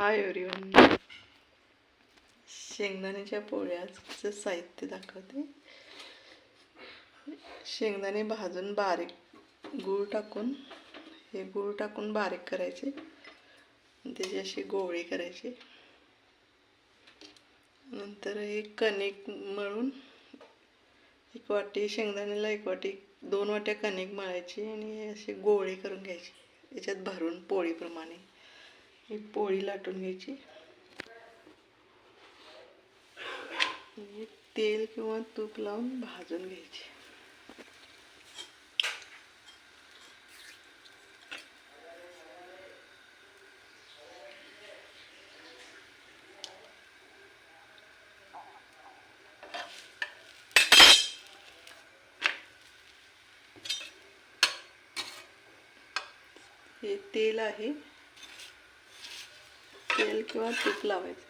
Hi everyone शेंगदाण्याच्या पोळ्याचं साहित्य दाखवते. शेंगदाणे भाजून बारीक गूळ टाकून हे गूळ टाकून बारीक करायचे. त्याची अशी गोळी करायची. नंतर हे कणिक मळून एक वाटी शेंगदाण्याला एक वाटी दोन वाट्या कणिक मळायची आणि हे अशी गोळी करून घ्यायची. याच्यात भरून पोळीप्रमाणे. ही पोळी लाटून घ्यायची. तेल किंवा तूप लावून भाजून घ्यायची. हे तेल आहे. तेल किंवा तूप लावायचं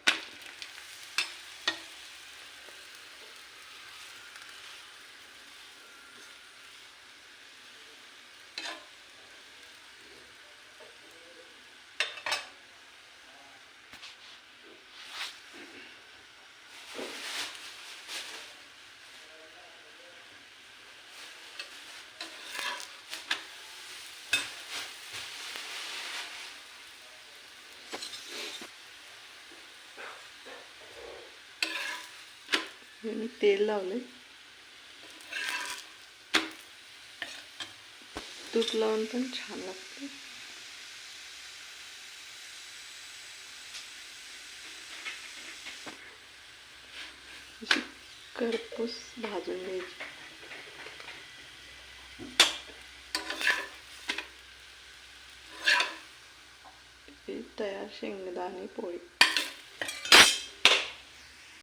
हे मी तेल लावले तूप लावून पण छान लागते करपूस भाजून घ्यायची. तयार शेंगदाणे पोळी.